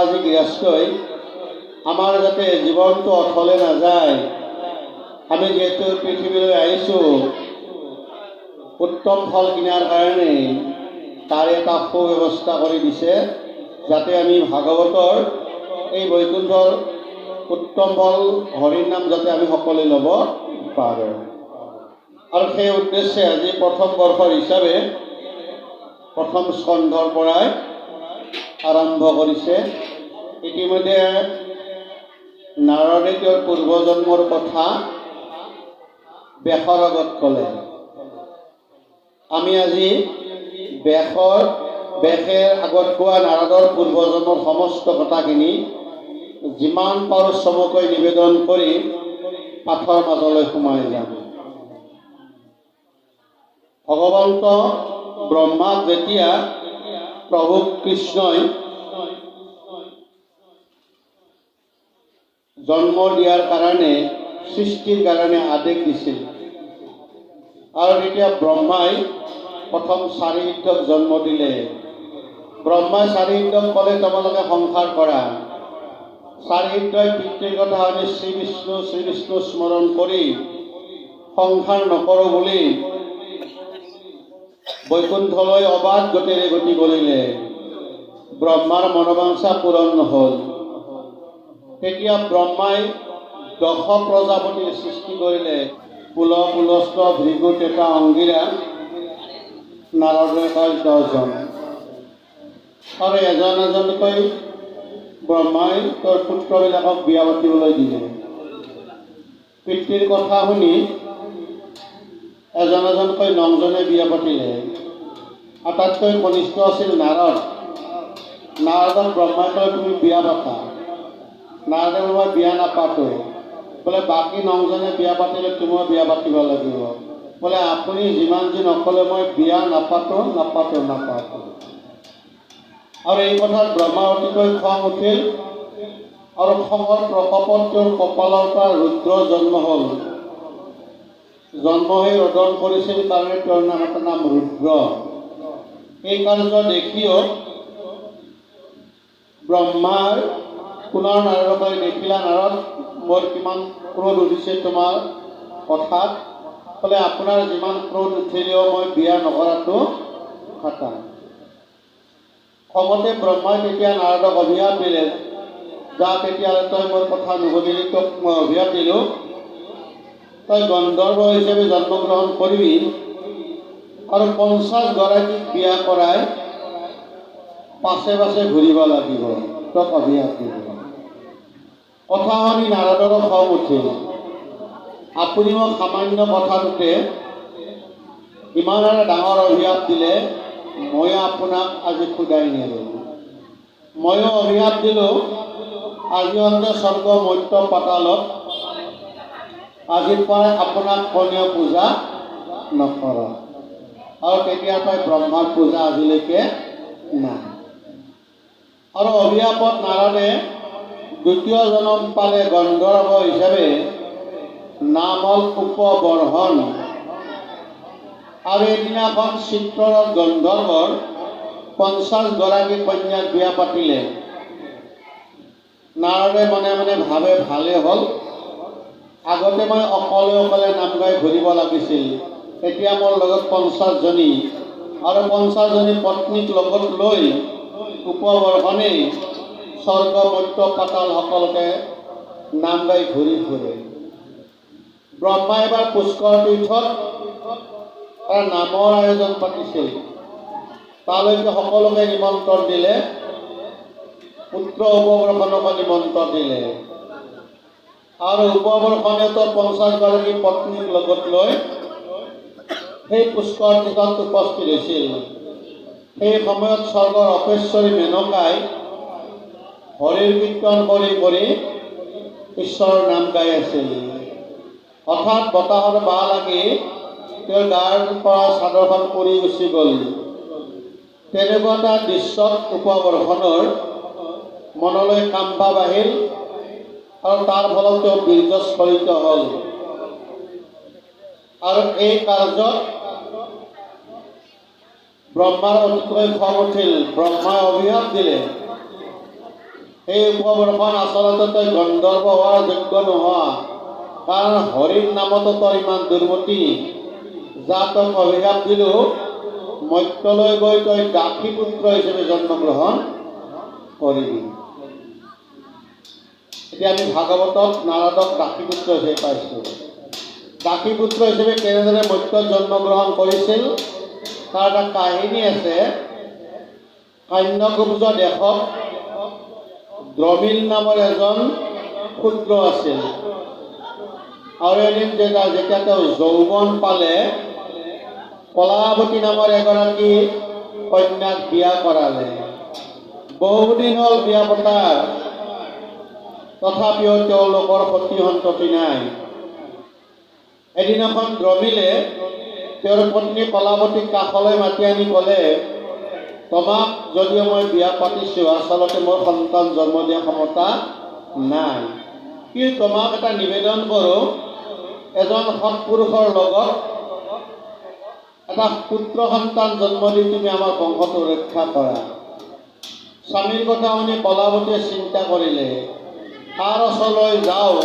আজি গৃহস্থই আমাৰ যাতে জীৱনটো অথলে নাযায় আমি যিহেতু পৃথিৱীলৈ আহিছোঁ উত্তম ফল কিনাৰ কাৰণে তাৰ এটা সুব্যৱস্থা কৰি দিছে, যাতে আমি ভাগৱতৰ এই বৈকুণ্ঠৰ উত্তম ফল হৰিৰ নাম যাতে আমি সকলোৱে ল'ব পাৰোঁ। আৰু সেই উদ্দেশ্যে আজি প্ৰথম বৰ্ষৰ হিচাপে প্ৰথম স্কন্ধৰ পৰাই আৰম্ভ কৰিছে। ইতিমধ্যে নাৰদে তেওঁৰ পূৰ্বজন্মৰ কথা বেশৰ আগত ক'লে। আমি আজি বেশৰ বেশে আগত কোৱা নাৰদৰ পূৰ্বজন্মৰ সমস্ত কথাখিনি যিমান পাৰোঁ চমুকৈ নিবেদন কৰি পাঠৰ মাজলৈ সোমাই যাম। ভগৱন্ত ব্ৰহ্মাক যেতিয়া প্ৰভু কৃষ্ণই জন্ম দিয়াৰ কাৰণে সৃষ্টিৰ কাৰণে আদেশ দিছিল। আৰু তেতিয়া ব্ৰহ্মাই প্ৰথম চাৰিদ্ৰক জন্ম দিলে। ব্ৰহ্মাই চাৰিদ্ৰক ক'লে তোমালোকে সংসাৰ কৰা। চাৰিদ্ৰই পিতৃৰ কথা শুনি শ্ৰী বিষ্ণু শ্ৰী বিষ্ণু স্মৰণ কৰি সংসাৰ নকৰোঁ বুলি বৈকুণ্ঠলৈ অবাধ গতিৰে গতি কৰিলে। ব্ৰহ্মাৰ মনোবাঞ্ছা পূৰণ নহ'ল। তেতিয়া ব্ৰহ্মাই দশ প্ৰজাপতিৰ সৃষ্টি কৰিলে। পুল পুলস্ত ভৃগু টেটা অংগীৰা, নাৰদে কয় দহজন। আৰু এজন এজনকৈ ব্ৰহ্মাই তেওঁৰ পুত্ৰবিলাকক বিয়া পাতিবলৈ দিলে। পিতৃৰ কথা শুনি এজন এজনকৈ নংজনে বিয়া পাতিলে। আটাইতকৈ কনিষ্ঠ আছিল নাৰদ। নাৰদক ব্ৰহ্মাই কয়, তুমি বিয়া পাতা। বোলে মই বিয়া নাপাতো। বোলে বাকী নংজনে বিয়া পাতিলে তুমিও বিয়া পাতিব লাগিব। বোলে আপুনি যিমান যি নক'লে মই বিয়া নাপাতো নাপাতো নাপাতো। আৰু এই কথাত ব্ৰহ্মাৰ অতিকৈ খং উঠিল। আৰু খঙৰ প্ৰকোপত তেওঁৰ কপালৰ পৰা ৰুদ্ৰ জন্ম হ'ল। জন্ম হৈ ৰদন কৰিছিল কাৰণে তেওঁৰ নাম এটা নাম ৰুদ্ৰ। এই কাৰ্য দেখিও ব্ৰহ্মাৰ পুনৰ নাৰদলৈ দেখিলা নাৰদ মোৰ কিমান ক্ৰোধ উঠিছে তোমাৰ কথাত ক'লে আপোনাৰ যিমান ক্ৰোধ উঠিলেও মই বিয়া নকৰাটো খাটাম খঙতে ব্ৰহ্মাই তেতিয়া নাৰদক অভিশাপ দিলে। যা তেতিয়াহ'লে তই মোৰ কথা নুশুনিলি তোক মই অভিশাপ দিলোঁ। তই গন্ধৰ্ব হিচাপে জন্মগ্ৰহণ কৰিবি আৰু পঞ্চাছগৰাকীক বিয়া কৰাই পাছে পাছে ঘূৰিব লাগিব তোক অভিশাপ দিব। কথা শুনি নাৰদৰ খং উঠিল আপুনি মোক সামান্য কথাটোতে ইমান এটা ডাঙৰ অভিশাপ দিলে, ময়ো আপোনাক আজি সোধাই নিদিলোঁ ময়ো অভিশাপ দিলোঁ, আজি অন্তে স্বৰ্গ মধ্য পাতালত আজিৰ পৰাই আপোনাক কণীয় পূজা নকৰ। আৰু তেতিয়াৰ পৰাই ব্ৰহ্মাৰ পূজা আজিলৈকে নাই। আৰু অভিশাপত নাৰদে দ্বিতীয় জনম পালে গন্ধৰ্ব হিচাপে নাম হ'ল উপবৰ্ধন আৰু এদিনাখন চিত্ৰত গন্ধৰ্বৰ পঞ্চাছগৰাকী কন্যাক বিয়া পাতিলে। নাৰদে মনে মনে ভাবে ভালে হ'ল। আগতে মই অকলে অকলে নাম গাই ঘূৰিব লাগিছিল। এতিয়া মোৰ লগত পঞ্চাছজনী। আৰু পঞ্চাছজনী পত্নীক লগত লৈ উপবৰ্ষণেই স্বৰ্গ মধ্য পাতাল নাম গাই ঘূৰি ফুৰে। ব্ৰহ্মা এবাৰ পুষ্কৰ তীৰ্থত এটা নামৰ আয়োজন পাতিছিল। তালৈকে সকলোকে নিমন্ত্ৰণ দিলে। পুত্ৰ উপবৰ্ষণকো নিমন্ত্ৰণ দিলে। আৰু উপবৰ্ষণেতো পঞ্চাছগৰাকী পত্নীক লগত লৈ সেই পুষ্কৰ তীৰ্থত উপস্থিত হৈছিল। সেই সময়ত স্বৰ্গৰ অপেশ্বৰী মেনকাই হৰিৰ কীৰ্তন কৰি কৰি ঈশ্বৰৰ নাম গাই আছিল হঠাৎ বতাহৰ বাহ লাগি তেওঁৰ গাৰ পৰা চাদৰখন পৰি গুচি গ'ল। তেনেকুৱা এটা দৃশ্যত উপবৰ্ষণৰ মনলৈ কাম্পা বাঢ়িল আৰু তাৰ ফলত তেওঁ বীৰ্যস্খলিত হ'ল। আৰু এই কাৰ্যত ব্ৰহ্মাৰ অতিকৈ খং উঠিল। ব্ৰহ্মাই অভিশাপ দিলে। সেই উপবৰ্ষণ আচলতে তই গন্ধৰ্ব হোৱাৰ যোগ্য নোহোৱা। কাৰণ হৰিৰ নামতো তই ইমান দুৰ্মতি যা তোক অভিশাপ দিলোঁ মত্যলৈ গৈ তই দাসী পুত্ৰ হিচাপে জন্মগ্ৰহণ কৰিবি। এতিয়া আমি ভাগৱতত নাৰদক দাসী পুত্ৰ হিচাপে পাইছোঁ। দাসী পুত্ৰ হিচাপে কেনেদৰে মত্যত জন্মগ্ৰহণ কৰিছিল, তাৰ এটা কাহিনী আছে। কান্যকুব্জ দেশত দ্ৰমিল নামৰ এজন ক্ষুদ্ৰ আছিল। আৰু এদিন যেতিয়া যেতিয়া তেওঁ যৌৱন পালে কলাৱতী নামৰ এগৰাকী কন্যাক বিয়া কৰালে। বহুদিন হ'ল বিয়া পতাৰ তথাপিও তেওঁলোকৰ সতি সন্ততি নাই। এদিনাখন দ্ৰমিলে তেওঁৰ পত্নী কলাৱতীক কাষলৈ মাতি আনি ক'লে তোমাক যদিও মই বিয়া পাতিছোঁ আচলতে মোৰ সন্তান জন্ম দিয়া ক্ষমতা নাই। কিন্তু তোমাক এটা নিবেদন কৰোঁ, এজন সৎপুৰুষৰ লগত এটা পুত্ৰ সন্তান জন্ম দি তুমি আমাৰ বংশটো ৰক্ষা কৰা। স্বামীৰ কথা শুনি কলাৱতীয়ে চিন্তা কৰিলে কাৰ ওচৰলৈ যাওঁ,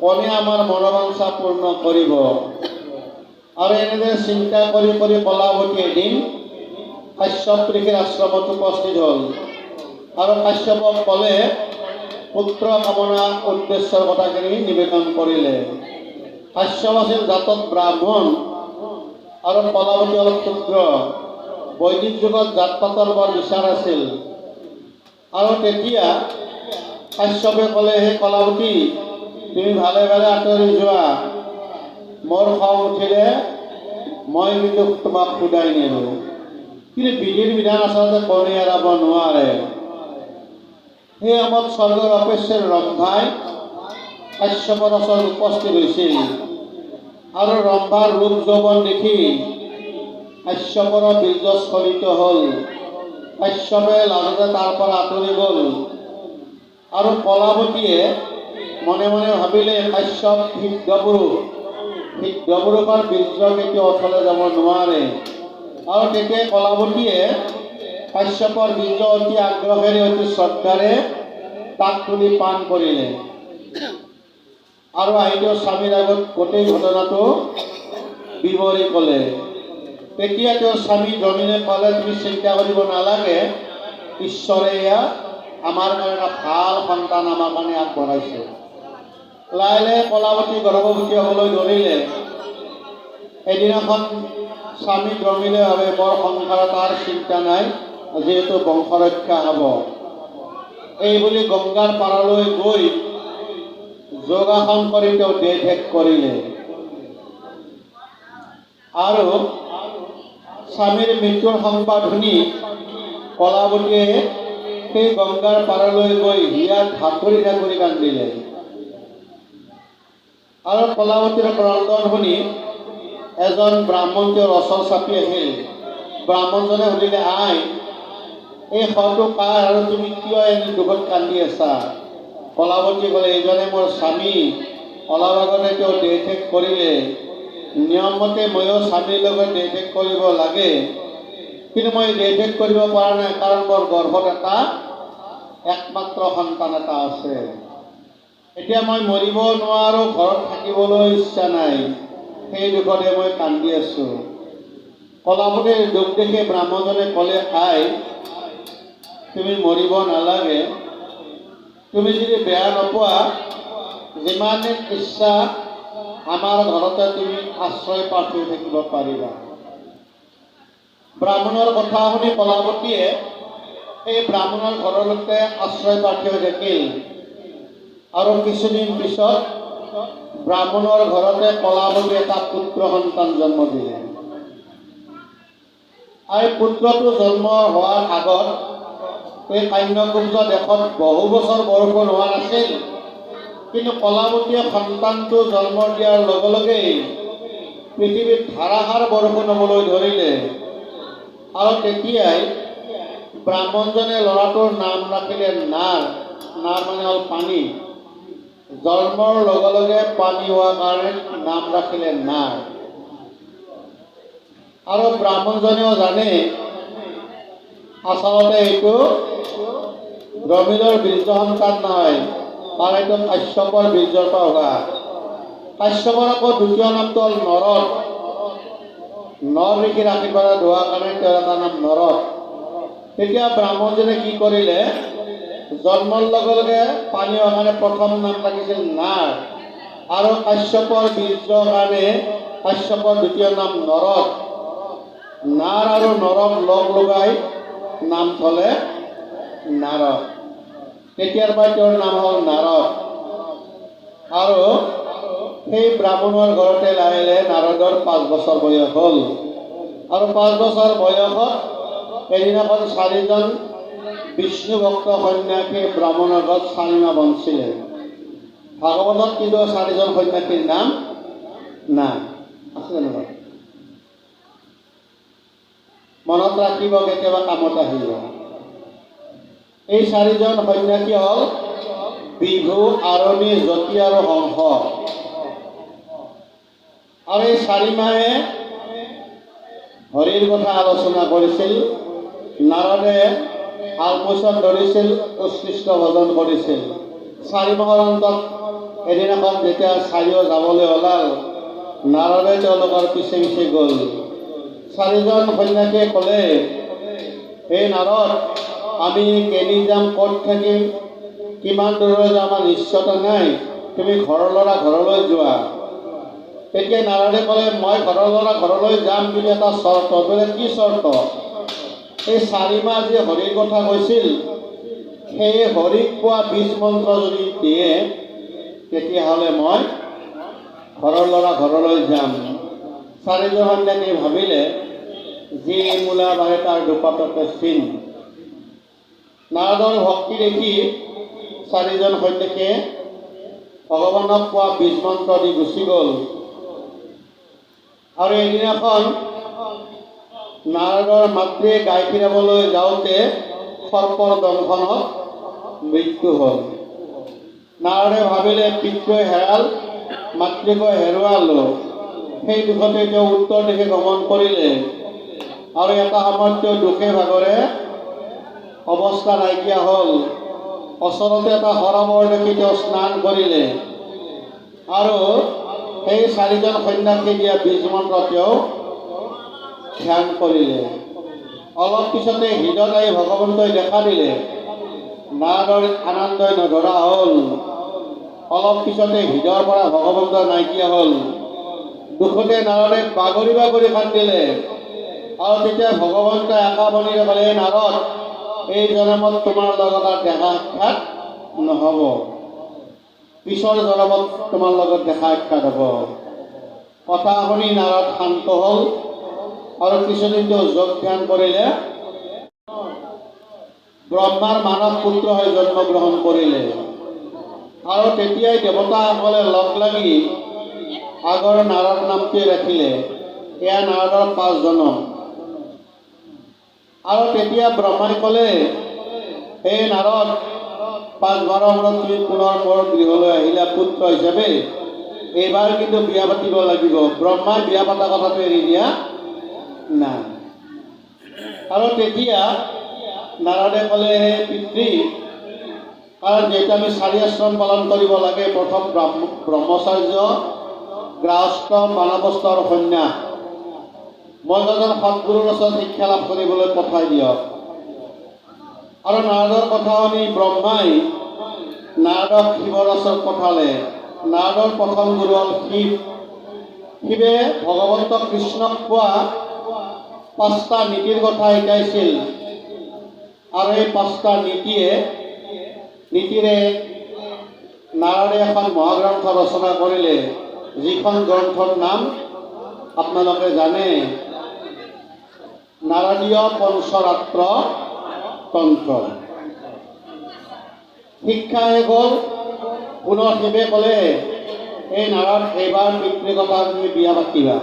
কোনে আমাৰ মনোবাঞ্ছা পূৰ্ণ কৰিব। আৰু এনেদৰে চিন্তা কৰি কৰি কলাৱতী এদিন কাশ্যপ আশ্ৰমত উপস্থিত হ'ল আৰু কাশ্যপক ক'লে পুত্ৰ কামনা উদ্দেশ্যৰ কথাখিনি নিবেদন কৰিলে। কাশ্যপ আছিল জাতত ব্ৰাহ্মণ আৰু কলাৱতী অলপ ক্ষুদ্ৰ। বৈদিক যুগত জাত পাতৰ বৰ বিচাৰ আছিল। আৰু তেতিয়া কাশ্যপে ক'লে, হে কলাৱতী, তুমি ভালে ভালে আঁতৰি যোৱা। মোৰ খং উঠিলে মই কিন্তু তোমাক সোধাই নিদিওঁ। কিন্তু বিধিৰ বিধান আচলতে কণী এৰাব নোৱাৰে সেই সময়ত স্বৰ্গৰ অপেশ্বৰ ৰম্ভাই কাশ্যপৰ উপস্থিত হৈছিল আৰু ৰম্ভাৰ ৰূপ যৌৱন দেখি কাশ্যপৰ বীৰ্যস্খলিত হ'ল। কাশ্যপে লাজতে তাৰ পৰা আঁতৰি গ'ল। আৰু কলাৱতীয়ে মনে মনে ভাবিলে, কাশ্যপ সিদ্ধপুৰুষ সিদ্ধপুৰুষৰ বীৰ্য কেতিয়াও অথলে যাব নোৱাৰে আৰু তেতিয়া কলাৱতীয়ে কাশ্যপৰ বীৰ্য অতি আগ্ৰহেৰে, অতি শ্ৰদ্ধাৰে তাক তুলি পাণ কৰিলে। আৰু তেওঁ স্বামীৰ আগত গোটেই ঘটনাটো বিৱৰি ক'লে। তেতিয়া তেওঁৰ স্বামী জমিনে ক'লে তুমি চিন্তা কৰিব নালাগে। ঈশ্বৰে এয়া আমাৰ কাৰণে ভালো সন্তান আমাৰ কাৰণে আগবঢ়াইছে। লাহে লাহে কলাৱতী গৰ্ভৱতী হ'বলৈ ধৰিলে। এদিনাখন স্বামী জমিলে ভাবে বৰ সংসাৰত তাৰ চিন্তা নাই, যিহেতু বংশৰক্ষা হ'ব। এই বুলি গংগাৰ পাৰলৈ গৈ যোগাসন কৰি তেওঁ দেহ ত্যাগ কৰিলে। আৰু স্বামীৰ মৃত্যুৰ সংবাদ শুনি কলাৱতীয়ে সেই গংগাৰ পাৰলৈ গৈ হিয়াত ঢাকৰি ঢাকৰি কান্দিলে। আৰু কলাৱতীৰ ক্ৰন্দন শুনি এজন ব্ৰাহ্মণ তেওঁৰ ওচৰ চাপি আহিল। ব্ৰাহ্মণজনে সুধিলে, আই, এই শটো কাৰ আৰু তুমি কিয় এনে দুখত কান্দি আছা? কলাৱতী ক'লে, এইজনে মোৰ স্বামী। অলপ আগতে তেওঁ দেহত্যাগ কৰিলে। নিয়মমতে ময়ো স্বামীৰ লগত দেহত্যাগ কৰিব লাগে। কিন্তু মই দেহত্যাগ কৰিব পৰা নাই কাৰণ মোৰ গৰ্ভত এটা একমাত্ৰ সন্তান এটা আছে। এতিয়া মই মৰিব নোৱাৰোঁ, ঘৰত থাকিবলৈ ইচ্ছা নাই। সেই দুখতে মই কান্দি আছোঁ। কলাপতিৰ দুখ দেখি ব্ৰাহ্মণজনে ক'লে, আই, তুমি মৰিব নালাগে। তুমি যদি বেয়া নোপোৱা, যিমান দিন ইচ্ছা আমাৰ ঘৰতে তুমি আশ্ৰয় প্ৰাৰ্থী থাকিব পাৰিবা। ব্ৰাহ্মণৰ কথা শুনি কলাৱতীয়ে এই ব্ৰাহ্মণৰ ঘৰলৈকে আশ্ৰয় প্ৰাৰ্থী হৈ থাকিল। আৰু কিছুদিন পিছত ব্ৰাহ্মণৰ ঘৰতে কলাৱতী এটা পুত্ৰ সন্তান জন্ম দিলে। আৰু পুত্ৰটো জন্ম হোৱাৰ আগত এই কান্যকুব্জ দেশত বহু বছৰ বৰষুণ হোৱা নাছিল। কিন্তু কলাৱতীয়ে সন্তানটো জন্ম দিয়াৰ লগে লগেই পৃথিৱীত ধাৰাসাৰ বৰষুণ হ'বলৈ ধৰিলে। আৰু তেতিয়াই ব্ৰাহ্মণজনে ল'ৰাটোৰ নাম ৰাখিলে নাৰ। নাৰ মানে হ'ল পানী। জন্মৰ লগে লগে পানী হোৱাৰ কাৰণে নাম ৰাখিলে নাৰ। আৰু ব্ৰাহ্মণজনেও জানে আচলতে এইটো দ্ৰমিড়ৰ বীৰ্য সন্তান নহয়, তাৰ এইটো কাশ্যপৰ বীৰ্যৰ পৰা হোৱা কাশ্যপৰ আকৌ দ্বিতীয় নামটো হ'ল নৰদ নৰ ঋষিৰ আশীৰ্বাদত হোৱা কাৰণে তেওঁৰ এটা নাম নৰদ তেতিয়া ব্ৰাহ্মণজনে কি কৰিলে জন্মৰ লগে লগে পানী হোৱাৰ প্ৰথম নাম ৰাখিছিল নাৰ আৰু কাশ্যপৰ বীৰ্যৰ কাৰণে কাশ্যপৰ দ্বিতীয় নাম নৰদ নাৰ আৰু নৰক লগ লগাই নাম থলে নাৰদ তেতিয়াৰ পৰাই তেওঁৰ নাম হ'ল নাৰদ আৰু সেই ব্ৰাহ্মণৰ ঘৰতে লাহে লাহে নাৰদৰ পাঁচ বছৰ বয়স হ'ল। আৰু পাঁচ বছৰ বয়সত এদিনাখন চাৰিজন বিষ্ণু ভক্ত সন্যাসী ব্ৰাহ্মণৰ ঘৰত চাৰিমাহ ভাগৱতত কিন্তু চাৰিজন সন্যাসীৰ নাম নাই। আছে জানো মনত ৰাখিব কেতিয়াবা কামত আহিব। এই চাৰিজন সন্যাসী হ'ল বিভু, আৰণি, জ্যোতি আৰু হংস আৰু এই চাৰি মাহে হৰিৰ কথা আলোচনা কৰিছিল। নাৰদে আলপৈচন ধৰিছিল, উৎকৃষ্ট ভজন কৰিছিল। চাৰি মাহৰ অন্তত এদিনাখন যেতিয়া চাৰিও যাবলৈ ওলাল, নাৰদে তেওঁলোকৰ পিছে পিছে গ'ল। চাৰিজন সন্যাসীয়ে ক'লে, হে নাৰদ, আমি কেনি যাম, ক'ত থাকিম? কিমান দূৰলৈ যাম? আমাৰ নিশ্চয়তা নাই। তুমি ঘৰৰ ল'ৰা ঘৰলৈ যোৱা। তেতিয়া নাৰদে ক'লে, মই ঘৰৰ ল'ৰা ঘৰলৈ যাম বুলি এটা চৰ্ত। বোলে, কি চৰ্ত? এই চাৰি মাহ যি হৰিৰ কথা কৈছিল সেই হৰিক কোৱা বীজ মন্ত্ৰ যদি দিয়ে তেতিয়াহ'লে মই ঘৰৰ ল'ৰা ঘৰলৈ যাম। চাৰিজন সন্যাসী ভাবিলে যি মূলা বাঢ়ে তাৰ দুপাততে চিন। নাৰদৰ ভক্তি দেখি চাৰিজন সন্যাসীয়ে ভগৱানক কোৱা বীজ মন্ত্ৰ দি গুচি গ'ল। আৰু এদিনাখন নাৰদৰ মাতৃয়ে গাই খীৰাবলৈ যাওঁতে সৰ্পৰ দংশনত মৃত্যু হ'ল। নাৰদে ভাবিলে, পিতৃয়ে হেৰাল, মাতৃকৈ হেৰুৱালো। সেই দুখতে তেওঁ উত্তৰ দিশে গমন কৰিলে আৰু এটা সময়ত তেওঁ দুখে ভাগৰে অৱস্থা নাইকিয়া হ'ল। ওচৰতে এটা সৰোবৰ দেখি তেওঁ স্নান কৰিলে আৰু সেই চাৰিজন সন্যাসী দিয়া বীজ মন্ত্ৰ তেওঁ ধ্যান কৰিলে অলপ পিছতে হৃদয় ভগৱন্তই দেখা দিলে। নাৰদৰ আনন্দই নধৰা হ'ল। অলপ পিছতে হৃদয়ৰ পৰা ভগৱন্ত নাইকিয়া হ'ল। দুখতে নাৰদে বাগৰি বাগৰি কান্দিলে আৰু তেতিয়া ভগৱন্তই আকাশবাণীৰে ক'লে "হে নাৰদ, এই জনমত তোমাৰ লগত আৰু দেখা সাক্ষাৎ নহ'ব। পিছৰ জনমত তোমাৰ লগত দেখা সাক্ষাৎ হ'ব। কথা শুনি নাৰদ শান্ত হ'ল। আৰু কিছুদিন তেওঁ যোগ ধ্যান কৰিলে ব্ৰহ্মাৰ মানৱ পুত্ৰ হৈ জন্মগ্ৰহণ কৰিলে আৰু তেতিয়াই দেৱতাসকলে লগ লাগি আগৰ নাৰদ নামটোৱে ৰাখিলে। এয়া নাৰদৰ পাঁচ জনম। আৰু তেতিয়া ব্ৰহ্মাই ক'লে, হে নাৰদ, পাঁচ বাৰ মূৰত তুমি পুনৰ মোৰ গৃহলৈ আহিলা পুত্ৰ হিচাপে। এইবাৰ কিন্তু বিয়া পাতিব লাগিব। ব্ৰহ্মাই বিয়া পতা কথাটো এৰি দিয়া নাই আৰু তেতিয়া নাৰদে ক'লে পিতৃ কাৰণ যিহেতু আমি চাৰি আশ্ৰম পালন কৰিব লাগে প্ৰথম ব্ৰহ্ম ব্ৰহ্মচাৰ্য গ্ৰাহস্থ বানৱস্থ আৰু সন্ন্যাস মই এজন সৎগুৰুৰ ওচৰত শিক্ষা লাভ কৰিবলৈ পঠাই দিয়ক। আৰু নাৰদৰ কথা শুনি ব্ৰহ্মাই নাৰদক শিৱৰ ওচৰত পঠালে। নাৰদৰ প্ৰথম গুৰু হ'ল শিৱ। শিৱে ভগৱন্ত কৃষ্ণক কোৱা পাঁচটা নীতিৰ কথা শিকাইছিল আৰু এই পাঁচটা নীতিয়ে, নীতিৰে নাৰদে এখন মহাগ্ৰন্থ ৰচনা কৰিলে। যিখন গ্ৰন্থৰ নাম আপোনালোকে জানে নাৰদীয় পঞ্চৰাত্ৰ তন্ত্ৰ শিক্ষা শেষ হ'ল পুনৰ ক'লে, এই নাৰদ এইবাৰ পিতৃ কথা তুমি বিয়া পাতিবা।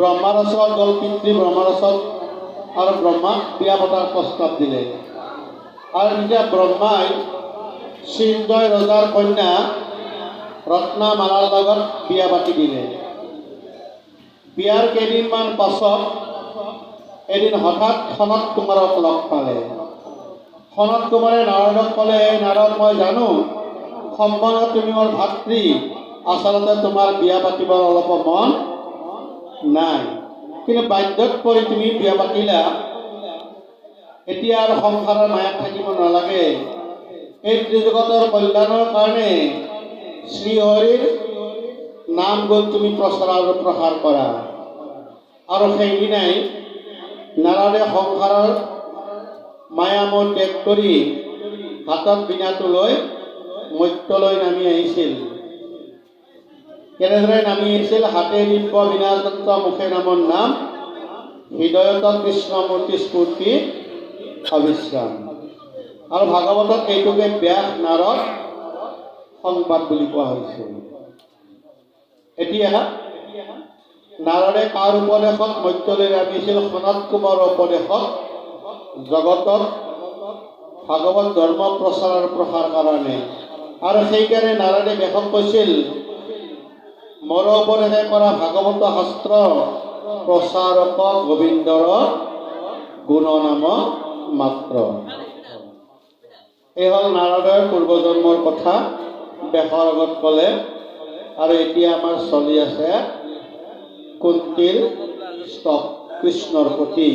ব্ৰহ্মাৰ ওচৰত গ'ল পিতৃ ব্ৰহ্মাৰ ওচৰত আৰু ব্ৰহ্মাক বিয়া পতাৰ প্ৰস্তাৱ দিলে। আৰু তেতিয়া ব্ৰহ্মাই সিঞ্জয় ৰজাৰ কন্যা ৰত্নামালাৰ লগত বিয়া পাতি দিলে। বিয়াৰ কেইদিনমান পাছত এদিন হঠাৎ খনত কুমাৰক লগ পালে। সনত কুমাৰে নাৰদক ক'লে "হে নাৰদ, মই জানো সম্বনত তুমি মোৰ ভাতৃ। আচলতে তোমাৰ বিয়া পাতিবৰ অলপো মন নাই। কিন্তু বাধ্যত পৰি তুমি বিয়া পাতিলা। এতিয়া আৰু সংসাৰৰ মায়াত থাকিব নালাগে। এই ত্ৰিজগতৰ কল্যাণৰ কাৰণে শ্ৰীহৰিৰ নাম গুণ তুমি প্ৰচাৰ আৰু প্ৰসাৰ কৰা। আৰু সেইদিনাই নাৰায়ণে সংসাৰৰ মায়ামোহ ত্যাগ কৰি হাতত বীণাটো লৈ মত্যলৈ নামি আহিছিল। কেনেদৰে নামি আহিছিল? হাতে দিব্য বিনাযন্ত্ৰ মুখে নামৰ নাম হৃদয়ত কৃষ্ণমূৰ্তি স্ফূৰ্তি অবিশ্ৰাম আৰু ভাগৱতত এইটোকে ব্যাস নাৰদ সংবাদ বুলি কোৱা হৈছে। এতিয়া নাৰদে কাৰ উপদেশত মত্যলৈ নামিছিল সনত কুমাৰৰ উপদেশত জগতত ভাগৱত ধৰ্ম প্ৰচাৰ আৰু প্ৰসাৰ কাৰণে। আৰু সেইকাৰণে নাৰদে ব্যাসক কৈছিল মোৰ উপদেশে কৰা ভাগৱত শাস্ত্ৰ প্ৰচাৰক গোবিন্দৰ গুণনাম মাত্ৰ। এই হ'ল নাৰদৰ পূৰ্বজন্মৰ কথা। ব্যাসৰ আগত ক'লে আৰু এতিয়া আমাৰ চলি আছে কুন্তীৰ স্তৱ কৃষ্ণৰ প্ৰতি।